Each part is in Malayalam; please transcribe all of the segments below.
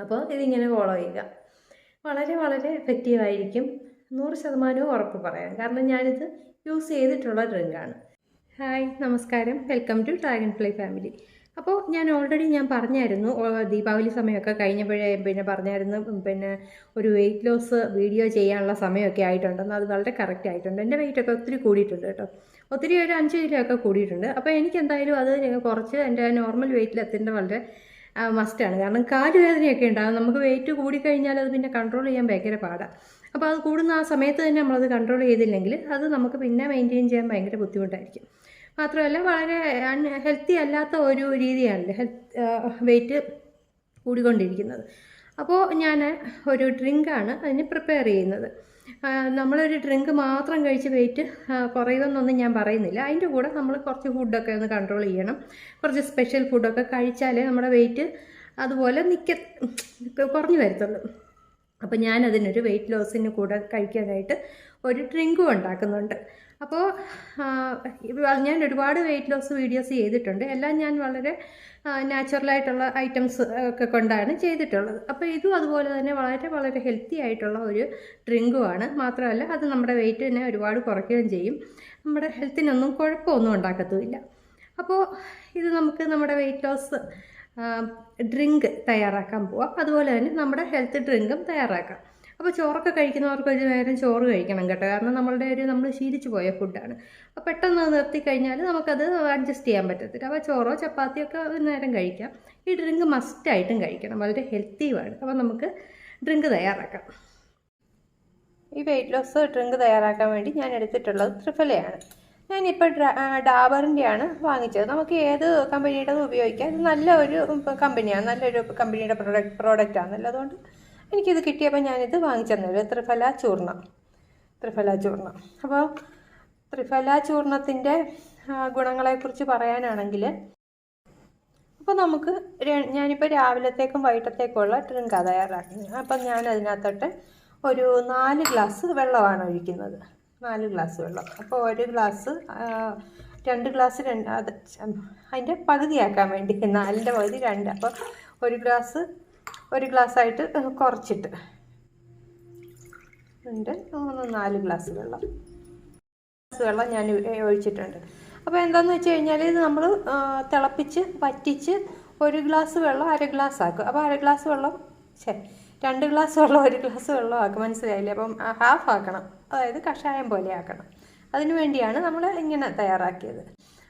അപ്പോൾ ഇതിങ്ങനെ ഫോളോ ചെയ്യുക. വളരെ വളരെ എഫക്റ്റീവ് ആയിരിക്കും. നൂറ് ശതമാനവും ഉറപ്പ് പറയാം. കാരണം ഞാനിത് യൂസ് ചെയ്തിട്ടുള്ള ഡ്രിങ്കാണ് ഹായ് നമസ്കാരം. Welcome to dragonfly family അപ്പോൾ ഞാൻ ഓൾറെഡി ഞാൻ പറഞ്ഞായിരുന്നു ദീപാവലി സമയമൊക്കെ കഴിഞ്ഞപ്പോഴേ പിന്നെ പറഞ്ഞായിരുന്നു പിന്നെ ഒരു വെയിറ്റ് ലോസ് വീഡിയോ ചെയ്യാനുള്ള സമയമൊക്കെ ആയിട്ടുണ്ടെന്ന്. അത് വളരെ കറക്റ്റ് ആയിട്ടുണ്ട്. എന്റെ വെയിറ്റൊക്കെ ഒത്തിരി കൂടിയിട്ടുണ്ട് കേട്ടോ. ഒത്തിരി ഒരു അഞ്ച് കിലോ ഒക്കെ കൂടിയിട്ടുണ്ട്. അപ്പോൾ എനിക്ക് എന്തായാലും അത് കുറച്ച് എന്റെ നോർമൽ വെയിറ്റിൽ എത്തേണ്ട വളരെ മസ്റ്റാണ് കാരണം കാലുവേദനയൊക്കെ ഉണ്ടാകും നമുക്ക് വെയിറ്റ് കൂടിക്കഴിഞ്ഞാൽ അത് പിന്നെ കൺട്രോൾ ചെയ്യാൻ ഭയങ്കര പാടാണ് അപ്പോൾ അത് കൂടുന്ന ആ സമയത്ത് തന്നെ നമ്മളത് കൺട്രോൾ ചെയ്തില്ലെങ്കിൽ അത് നമുക്ക് പിന്നെ മെയിന്റെയിൻ ചെയ്യാൻ ഭയങ്കര ബുദ്ധിമുട്ടായിരിക്കും. മാത്രമല്ല വളരെ ഹെൽത്തി അല്ലാത്ത ഒരു രീതിയാണല്ലോ ഹെൽത്ത് വെയിറ്റ് കൂടിക്കൊണ്ടിരിക്കുന്നത്. അപ്പോൾ ഞാൻ ഒരു ഡ്രിങ്കാണ് അതിന് പ്രിപ്പയർ ചെയ്യുന്നത്. നമ്മളൊരു ഡ്രിങ്ക് മാത്രം കഴിച്ച് വെയിറ്റ് കുറയുമെന്നൊന്നും ഞാൻ പറയുന്നില്ല. അതിന്റെ കൂടെ നമ്മൾ കുറച്ച് ഫുഡൊക്കെ ഒന്ന് കൺട്രോൾ ചെയ്യണം. കുറച്ച് സ്പെഷ്യൽ ഫുഡൊക്കെ കഴിച്ചാലേ നമ്മുടെ വെയിറ്റ് അതുപോലെ നിൽക്ക കുറഞ്ഞു വരത്തുള്ളൂ. അപ്പോൾ ഞാനതിനൊരു വെയിറ്റ് ലോസിന് കൂടെ കഴിക്കാനായിട്ട് ഒരു ഡ്രിങ്കും ഉണ്ടാക്കുന്നുണ്ട്. അപ്പോൾ ഞാൻ ഒരുപാട് വെയിറ്റ് ലോസ് വീഡിയോസ് ചെയ്തിട്ടുണ്ട്. എല്ലാം ഞാൻ വളരെ നാച്ചുറലായിട്ടുള്ള ഐറ്റംസ് ഒക്കെ കൊണ്ടാണ് ചെയ്തിട്ടുള്ളത്. അപ്പോൾ ഇതും അതുപോലെ തന്നെ വളരെ വളരെ ഹെൽത്തി ആയിട്ടുള്ള ഒരു ഡ്രിങ്കുമാണ് മാത്രമല്ല അത് നമ്മുടെ വെയിറ്റിനെ ഒരുപാട് കുറയ്ക്കുകയും ചെയ്യും. നമ്മുടെ ഹെൽത്തിനൊന്നും കുഴപ്പമൊന്നും ഉണ്ടാക്കത്തുമില്ല. അപ്പോൾ ഇത് നമുക്ക് നമ്മുടെ വെയിറ്റ് ലോസ് ഡ്രിങ്ക് തയ്യാറാക്കാൻ പോവാം. അതുപോലെ തന്നെ നമ്മുടെ ഹെൽത്ത് ഡ്രിങ്കും തയ്യാറാക്കാം. അപ്പോൾ ചോറൊക്കെ കഴിക്കുന്നവർക്ക് ഒരു നേരം ചോറ് കഴിക്കണം കേട്ടോ. കാരണം നമ്മളുടെ ഒരു നമ്മൾ ശീലിച്ചു പോയ ഫുഡാണ് അപ്പോൾ പെട്ടെന്ന് നിർത്തി കഴിഞ്ഞാൽ നമുക്കത് അഡ്ജസ്റ്റ് ചെയ്യാൻ പറ്റത്തില്ല. അപ്പോൾ ചോറോ ചപ്പാത്തിയോ ഒക്കെ ഒരു നേരം കഴിക്കാം. ഈ ഡ്രിങ്ക് മസ്റ്റായിട്ടും കഴിക്കണം. വളരെ ഹെൽത്തിയുമാണ് അപ്പോൾ നമുക്ക് ഡ്രിങ്ക് തയ്യാറാക്കാം. ഈ വെയിറ്റ് ലോസ് ഡ്രിങ്ക് തയ്യാറാക്കാൻ വേണ്ടി ഞാൻ എടുത്തിട്ടുള്ളത് ത്രിഫലയാണ്. ഞാനിപ്പോൾ ഡാബറിന്റെയാണ് വാങ്ങിച്ചത്. നമുക്ക് ഏത് കമ്പനിയുടെ ഉപയോഗിക്കാം. ഇത് നല്ല ഒരു കമ്പനിയാണ് നല്ലൊരു കമ്പനിയുടെ പ്രൊഡക്റ്റ് പ്രോഡക്റ്റാണല്ലോ അതുകൊണ്ട് എനിക്കിത് കിട്ടിയപ്പോൾ ഞാനിത് വാങ്ങിച്ചെന്നത് ത്രിഫല ചൂർണം. ത്രിഫല ചൂർണം. അപ്പോൾ ത്രിഫല ചൂർണത്തിന്റെ ഗുണങ്ങളെക്കുറിച്ച് പറയാനാണെങ്കിൽ അപ്പോൾ നമുക്ക് ഞാനിപ്പോൾ രാവിലത്തേക്കും വൈകിട്ടത്തേക്കുമുള്ള ഡ്രിങ്ക് തയ്യാറാക്കി. അപ്പം ഞാൻ അതിനകത്തോട്ട് ഒരു നാല് ഗ്ലാസ് വെള്ളമാണ് ഒഴിക്കുന്നത്. നാല് ഗ്ലാസ് വെള്ളം. അപ്പോൾ ഒരു ഗ്ലാസ് രണ്ട് ഗ്ലാസ് രണ്ട് അത് അതിന്റെ പകുതിയാക്കാൻ വേണ്ടി. നാലിന്റെ പകുതി രണ്ട്. അപ്പോൾ ഒരു ഗ്ലാസ് ഒരു ഗ്ലാസ്സായിട്ട് കുറച്ചിട്ട്. ഉണ്ട് മൂന്ന് നാല് ഗ്ലാസ് വെള്ളം. ഗ്ലാസ് വെള്ളം ഞാൻ ഒഴിച്ചിട്ടുണ്ട്. അപ്പോൾ എന്താണെന്ന് വെച്ച് കഴിഞ്ഞാൽ ഇത് നമ്മൾ തിളപ്പിച്ച് വറ്റിച്ച് ഒരു ഗ്ലാസ് വെള്ളം അര ഗ്ലാസ് ആക്കും. അപ്പോൾ അര ഗ്ലാസ് വെള്ളം ശരി രണ്ട് ഗ്ലാസ് വെള്ളം ഒരു ഗ്ലാസ് വെള്ളം ആക്കും. മനസ്സിലായില്ലേ? അപ്പം ഹാഫ് ആക്കണം. അതായത് കഷായം പോലെ ആക്കണം. അതിനു വേണ്ടിയാണ് നമ്മൾ ഇങ്ങനെ തയ്യാറാക്കിയത്.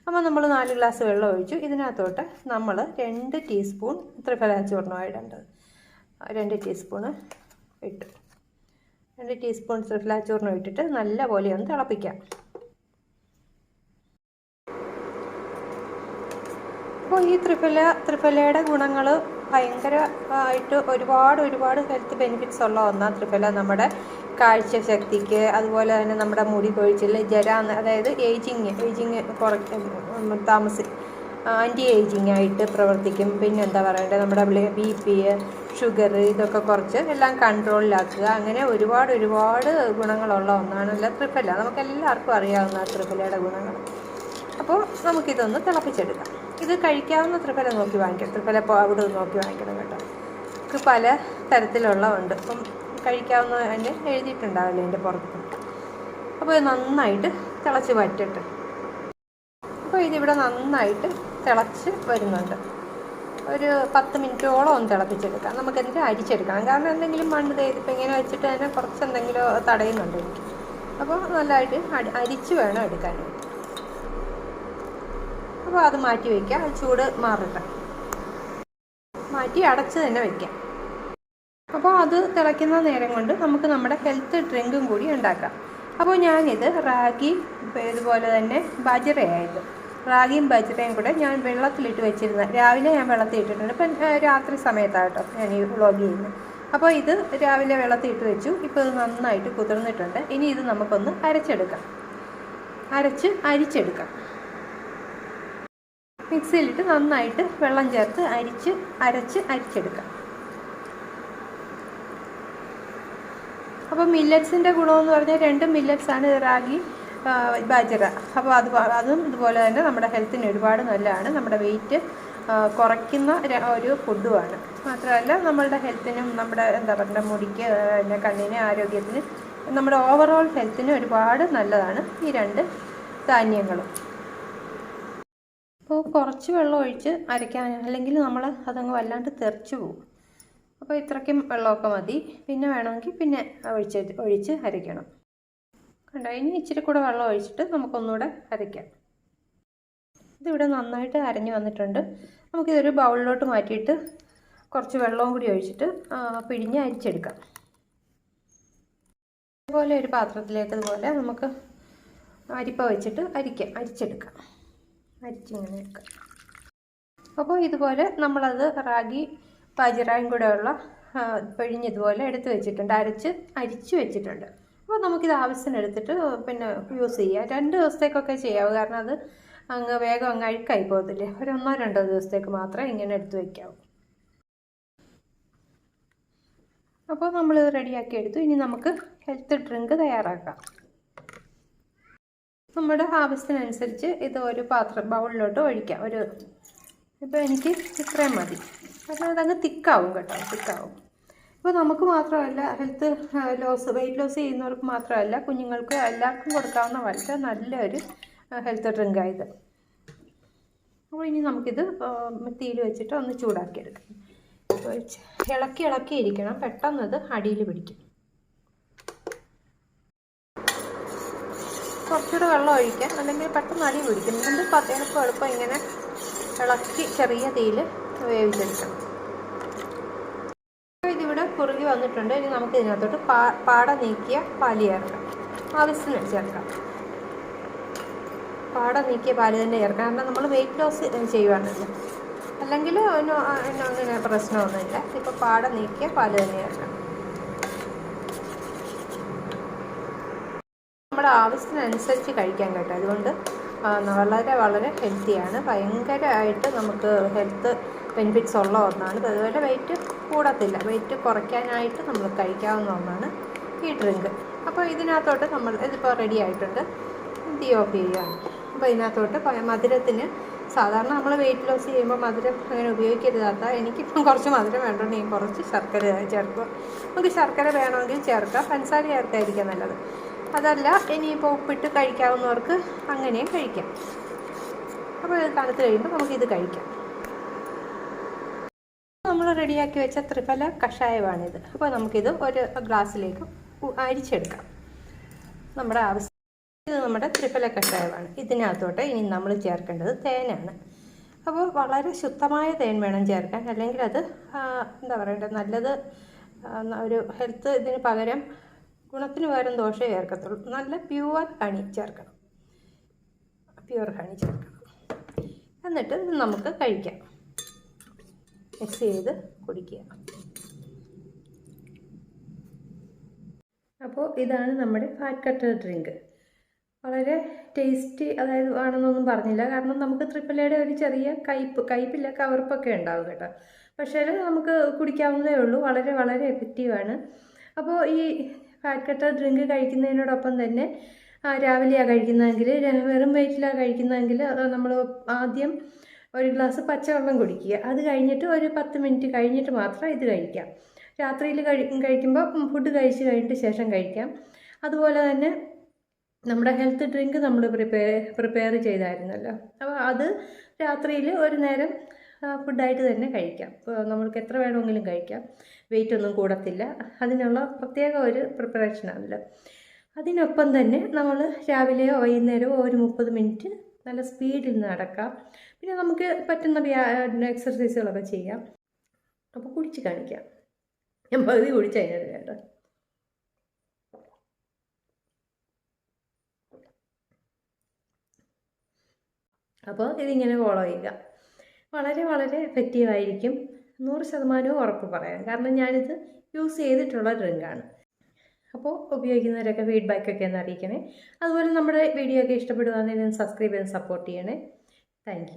അപ്പോൾ നമ്മൾ നാല് ഗ്ലാസ് വെള്ളം ഒഴിച്ചു. ഇതിനകത്തോട്ട് നമ്മൾ രണ്ട് ടീസ്പൂൺ ത്രിഫലാച്ചൂർണമാണ് ഇടേണ്ടത്. രണ്ട് ടീസ്പൂണ് ഇട്ടു. രണ്ട് ടീസ്പൂൺ ത്രിഫലാച്ചൂർണം ഇട്ടിട്ട് നല്ലപോലെ ഒന്ന് തിളപ്പിക്കാം. അപ്പോൾ ഈ ത്രിഫല ത്രിഫലയുടെ ഗുണങ്ങൾ ഭയങ്കരമായിട്ട് ഒരുപാട് ഒരുപാട് ഹെൽത്ത് ബെനിഫിറ്റ്സ് ഉള്ള ഒന്നാണ് ത്രിഫല. നമ്മുടെ കാഴ്ച ശക്തിക്ക് അതുപോലെ തന്നെ നമ്മുടെ മുടി കൊഴിച്ചിൽ ജര അതായത് ഏജിങ് ഏജിങ് കുറയ്ക്കും താമസി ആന്റി ഏജിങ് ആയിട്ട് പ്രവർത്തിക്കും. പിന്നെന്താ പറയണ്ടത്? നമ്മുടെ ബി പി ഷുഗർ ഇതൊക്കെ കുറച്ച് എല്ലാം കൺട്രോളിലാക്കുക. അങ്ങനെ ഒരുപാട് ഒരുപാട് ഗുണങ്ങളുള്ള ഒന്നാണല്ലോ ത്രിഫല. നമുക്ക് എല്ലാവർക്കും അറിയാവുന്ന ത്രിഫലയുടെ ഗുണങ്ങൾ. അപ്പോൾ നമുക്കിതൊന്ന് തിളപ്പിച്ചെടുക്കാം. ഇത് കഴിക്കാവുന്ന ത്രിഫല നോക്കി വാങ്ങിക്കാം. ത്രിഫല പൗഡർ നോക്കി വാങ്ങിക്കണം കേട്ടോ. നമുക്ക് പല തരത്തിലുള്ള ഉണ്ട്. അപ്പം കഴിക്കാവുന്ന അതിന്റെ എഴുതിയിട്ടുണ്ടാവില്ല അതിന്റെ പുറത്ത്. അപ്പോൾ ഇത് നന്നായിട്ട് തിളച്ച് വറ്റട്ടെ. അപ്പോൾ ഇതിവിടെ നന്നായിട്ട് തിളച്ച് വരുന്നുണ്ട്. ഒരു പത്ത് മിനിറ്റോളം ഒന്ന് തിളപ്പിച്ചെടുക്കാം. നമുക്ക് എന്നിട്ട് അരിച്ചെടുക്കണം. കാരണം എന്തെങ്കിലും മണ്ണ് തേതിപ്പോൾ ഇങ്ങനെ വെച്ചിട്ട് അതിനെ കുറച്ച് എന്തെങ്കിലും തടയുന്നുണ്ട് എനിക്ക്. അപ്പോൾ നല്ലതായിട്ട് അടി- അരിച്ച് വേണം എടുക്കാനായിട്ട്. അപ്പോൾ അത് മാറ്റി വയ്ക്കാം ചൂട് മാറട്ടെ. മാറ്റി അടച്ച് തന്നെ വയ്ക്കാം അപ്പോൾ അത് തിളയ്ക്കുന്ന നേരം കൊണ്ട് നമുക്ക് നമ്മുടെ ഹെൽത്ത് ഡ്രിങ്കും കൂടി ഉണ്ടാക്കാം. അപ്പോൾ ഞാനിത് റാഗി ഇതുപോലെ തന്നെ ബജറയായത് റാഗിയും ബജറയും കൂടെ ഞാൻ വെള്ളത്തിലിട്ട് വെച്ചിരുന്നത് രാവിലെ ഞാൻ വെള്ളത്തിൽ ഇട്ടിട്ടുണ്ട് ഇപ്പം രാത്രി സമയത്താണ് കേട്ടോ ഞാൻ ഈ വ്ളോഗ് ചെയ്യുന്നത് അപ്പോൾ ഇത് രാവിലെ വെള്ളത്തിൽ ഇട്ട് വെച്ചു. ഇപ്പോൾ ഇത് നന്നായിട്ട് കുതിർന്നിട്ടുണ്ട്. ഇനി ഇത് നമുക്കൊന്ന് അരച്ചെടുക്കാം. അരച്ച് അരിച്ചെടുക്കാം. മിക്സിയിലിട്ട് നന്നായിട്ട് വെള്ളം ചേർത്ത് അരിച്ച് അരച്ച് അരിച്ചെടുക്കാം. അപ്പോൾ മില്ലറ്റ്സിന്റെ ഗുണമെന്ന് പറഞ്ഞാൽ രണ്ട് മില്ലറ്റ്സാണ് റാഗി. ബാജറ അപ്പോൾ അത് അതും ഇതുപോലെ തന്നെ നമ്മുടെ ഹെൽത്തിന് ഒരുപാട് നല്ലതാണ്. നമ്മുടെ വെയിറ്റ് കുറയ്ക്കുന്ന ഒരു ഫുഡുമാണ്. മാത്രമല്ല നമ്മളുടെ ഹെൽത്തിനും നമ്മുടെ എന്താ പറയുക മുടിക്ക് പിന്നെ കണ്ണിന് ആരോഗ്യത്തിന് നമ്മുടെ ഓവറോൾ ഹെൽത്തിന് ഒരുപാട് നല്ലതാണ് ഈ രണ്ട് ധാന്യങ്ങളും. അപ്പോൾ കുറച്ച് വെള്ളം ഒഴിച്ച് അരയ്ക്കാൻ അല്ലെങ്കിൽ നമ്മൾ അതങ്ങ് വല്ലാണ്ട് തെറിച്ച് പോകും. അപ്പോൾ ഇത്രയ്ക്കും വെള്ളമൊക്കെ മതി. പിന്നെ വേണമെങ്കിൽ പിന്നെ ഒഴിച്ച് ഒഴിച്ച് അരയ്ക്കണം കണ്ടോ ഇനി ഇച്ചിരി കൂടെ വെള്ളം ഒഴിച്ചിട്ട് നമുക്കൊന്നുകൂടെ അരയ്ക്കാം. ഇതിവിടെ നന്നായിട്ട് അരഞ്ഞു വന്നിട്ടുണ്ട്. നമുക്കിതൊരു ബൗളിലോട്ട് മാറ്റിയിട്ട് കുറച്ച് വെള്ളവും കൂടി ഒഴിച്ചിട്ട് പിഴിഞ്ഞ് അരിച്ചെടുക്കാം. അതുപോലെ ഒരു പാത്രത്തിലേക്ക് ഇതുപോലെ നമുക്ക് അരിപ്പ വെച്ചിട്ട് അരിക്കാം അരിച്ചെടുക്കാം. അരിച്ചിങ്ങനെ എടുക്കാം അപ്പോൾ ഇതുപോലെ നമ്മളത് റാഗി പാചിറായും കൂടെയുള്ള പിഴിഞ്ഞ് ഇതുപോലെ എടുത്ത് വെച്ചിട്ടുണ്ട് അരച്ച് അരിച്ച് വെച്ചിട്ടുണ്ട്. അപ്പോൾ നമുക്കിത് ആവശ്യത്തിന് എടുത്തിട്ട് പിന്നെ യൂസ് ചെയ്യാം. രണ്ട് ദിവസത്തേക്കൊക്കെ ചെയ്യാവൂ കാരണം അത് അങ്ങ് വേഗം അങ്ങ് അഴുക്കായി പോകത്തില്ലേ? ഒരു ഒന്നോ രണ്ടോ ദിവസത്തേക്ക് മാത്രമേ ഇങ്ങനെ എടുത്ത് വയ്ക്കാവൂ അപ്പോൾ നമ്മൾ റെഡിയാക്കി എടുത്തു. ഇനി നമുക്ക് ഹെൽത്ത് ഡ്രിങ്ക് തയ്യാറാക്കാം. നമ്മുടെ ആവശ്യത്തിനനുസരിച്ച് ഇത് ഒരു പാത്രം ബൗളിലോട്ട് ഒഴിക്കാം. ഒരു ഇപ്പോൾ എനിക്ക് ഇത്രയും മതി. കാരണം അതങ്ങ് തിക്കാവും കേട്ടോ. തിക്കാവും ഇപ്പോൾ നമുക്ക് മാത്രമല്ല ഹെൽത്ത് ലോസ് വെയിറ്റ് ലോസ് ചെയ്യുന്നവർക്ക് മാത്രമല്ല കുഞ്ഞുങ്ങൾക്ക് എല്ലാവർക്കും കൊടുക്കാവുന്ന വളരെ നല്ലൊരു ഹെൽത്ത് ഡ്രിങ്കായത് അപ്പോൾ ഇനി നമുക്കിത് തീയിൽ വെച്ചിട്ട് ഒന്ന് ചൂടാക്കിയെടുക്കാം. ഇളക്കി ഇളക്കി ഇരിക്കണം. പെട്ടെന്ന് അത് അടിയിൽ പിടിക്കും. കുറച്ചുകൂടെ വെള്ളം ഒഴിക്കാം. അല്ലെങ്കിൽ പെട്ടെന്ന് അടി പിടിക്കും. എന്നിട്ട് പത്തേനൊക്കെ എളുപ്പം ഇങ്ങനെ ഇളക്കി ചെറിയ തീയിൽ വേവിച്ചെടുക്കണം. അപ്പോൾ വന്നിട്ടുണ്ട്. ഇനി നമുക്ക് ഇതിനകത്തോട്ട് പാ പാട നീക്കിയ പാൽ ചേർക്കാം. ആവശ്യത്തിന് ചേർക്കാം. പാട നീക്കിയ പാൽ തന്നെ ചേർക്കാം. കാരണം നമ്മൾ വെയിറ്റ് ലോസ് ചെയ്യുവാണല്ലോ. അല്ലെങ്കിൽ അങ്ങനെ പ്രശ്നമൊന്നുമില്ല. ഇപ്പോൾ പാട നീക്കിയ പാൽ തന്നെ ചേർക്കാം. നമ്മുടെ ആവശ്യത്തിനനുസരിച്ച് കഴിക്കാൻ കേട്ടോ. അതുകൊണ്ട് വളരെ വളരെ ഹെൽത്തിയാണ് ഭയങ്കരമായിട്ട് നമുക്ക് ഹെൽത്ത് ബെനിഫിറ്റ്സ് ഉള്ള ഒന്നാണ്. അതുപോലെ വെയിറ്റ് കൂടത്തില്ല. വെയിറ്റ് കുറയ്ക്കാനായിട്ട് നമ്മൾ കഴിക്കാവുന്ന ഒന്നാണ് ഈ ഡ്രിങ്ക് അപ്പോൾ ഇതിനകത്തോട്ട് നമ്മൾ ഇതിപ്പോൾ റെഡി ആയിട്ടുണ്ട്. ഇത് ഓഫ് ചെയ്യുകയാണ് അപ്പോൾ ഇതിനകത്തോട്ട് മധുരത്തിന് സാധാരണ നമ്മൾ വെയിറ്റ് ലോസ് ചെയ്യുമ്പോൾ മധുരം അങ്ങനെ ഉപയോഗിക്കരുതാത്ത എനിക്കിപ്പം കുറച്ച് മധുരം വേണ്ടതുകൊണ്ട് ഞാൻ കുറച്ച് ശർക്കര ചേർക്കുക. നമുക്ക് ശർക്കര വേണമെങ്കിൽ ചേർക്കാം. പഞ്ചസാര ചേർക്കായിരിക്കാം നല്ലത്. അതല്ല ഇനിയിപ്പോൾ ഉപ്പിട്ട് കഴിക്കാവുന്നവർക്ക് അങ്ങനെയും കഴിക്കാം. അപ്പോൾ ഇത് തണുത്ത് കഴിയുമ്പോൾ നമുക്കിത് കഴിക്കാം. റെഡിയാക്കി വെച്ച ത്രിഫല കഷായമാണിത്. അപ്പോൾ നമുക്കിത് ഒരു ഗ്ലാസ്സിലേക്ക് അരിച്ചെടുക്കാം. നമ്മുടെ ആവശ്യം ഇത് നമ്മുടെ ത്രിഫല കഷായമാണ്. ഇതിനകത്തോട്ട് ഇനി നമ്മൾ ചേർക്കേണ്ടത് തേനാണ്. അപ്പോൾ വളരെ ശുദ്ധമായ തേൻ വേണം ചേർക്കാൻ. അല്ലെങ്കിൽ അത് എന്താ പറയണ്ടത് നല്ലത് ഒരു ഹെൽത്ത് ഇതിന് പകരം ഗുണത്തിന് പകരം ദോഷമേ ചേർക്കത്തുള്ളൂ നല്ല പ്യുവർ ഹണി ചേർക്കണം. പ്യുവർ ഹണി ചേർക്കണം. എന്നിട്ട് നമുക്ക് കഴിക്കാം. മിക്സ് ചെയ്ത് കുടിക്കുക. അപ്പോൾ ഇതാണ് നമ്മുടെ ഫാറ്റ് കട്ടർ ഡ്രിങ്ക് വളരെ ടേസ്റ്റി അതായത് ആണെന്നൊന്നും പറഞ്ഞില്ല. കാരണം നമുക്ക് ത്രിപ്പലയുടെ ഒരു ചെറിയ കയ്പ് കയ്പില്ല കവർപ്പൊക്കെ ഉണ്ടാവും കേട്ടോ. പക്ഷേ നമുക്ക് കുടിക്കാവുന്നതേ ഉള്ളൂ. വളരെ വളരെ എഫക്റ്റീവാണ് അപ്പോൾ ഈ ഫാറ്റ് കട്ടർ ഡ്രിങ്ക് കഴിക്കുന്നതിനോടൊപ്പം തന്നെ രാവിലെയാണ് കഴിക്കുന്നതെങ്കിൽ വെറും വയറ്റിലാണ് കഴിക്കുന്നതെങ്കിൽ നമ്മൾ ആദ്യം ഒരു ഗ്ലാസ് പച്ചവെള്ളം കുടിക്കുക. അത് കഴിഞ്ഞിട്ട് ഒരു പത്ത് മിനിറ്റ് കഴിഞ്ഞിട്ട് മാത്രം ഇത് കഴിക്കാം. രാത്രിയിൽ കഴി കഴിക്കുമ്പോൾ ഫുഡ് കഴിച്ച് കഴിഞ്ഞിട്ട് ശേഷം കഴിക്കാം. അതുപോലെ തന്നെ നമ്മുടെ ഹെൽത്ത് ഡ്രിങ്ക് നമ്മൾ പ്രിപ്പയർ പ്രിപ്പയർ ചെയ്തായിരുന്നല്ലോ. അപ്പോൾ അത് രാത്രിയിൽ ഒരു നേരം ഫുഡായിട്ട് തന്നെ കഴിക്കാം. നമ്മൾക്ക് എത്ര വേണമെങ്കിലും കഴിക്കാം. വെയിറ്റ് ഒന്നും കൂടത്തില്ല. അതിനുള്ള പ്രത്യേക ഒരു പ്രിപ്പറേഷനാണല്ലോ അതിനൊപ്പം തന്നെ നമ്മൾ രാവിലെയോ വൈകുന്നേരമോ ഒരു മുപ്പത് മിനിറ്റ് നല്ല സ്പീഡിൽ നടക്കാം. പിന്നെ നമുക്ക് പറ്റുന്ന എക്സർസൈസുകളൊക്കെ ചെയ്യാം. അപ്പോൾ കുടിച്ച് കാണിക്കാം. ഞാൻ പകുതി കുടിച്ച് കഴിഞ്ഞത് കേട്ടോ. അപ്പോൾ ഇതിങ്ങനെ ഫോളോ ചെയ്യുക. വളരെ വളരെ എഫക്റ്റീവായിരിക്കും നൂറ് ശതമാനവും ഉറപ്പ് പറയാം. കാരണം ഞാനിത് യൂസ് ചെയ്തിട്ടുള്ള ഡ്രിങ്കാണ് അപ്പോൾ ഉപയോഗിക്കുന്നവരൊക്കെ ഫീഡ്ബാക്കൊക്കെ ഒന്ന് അറിയിക്കണേ. അതുപോലെ നമ്മുടെ വീഡിയോ ഒക്കെ ഇഷ്ടപ്പെടുകയാണെങ്കിൽ സബ്സ്ക്രൈബ് ചെയ്ത് സപ്പോർട്ട് ചെയ്യണേ. താങ്ക്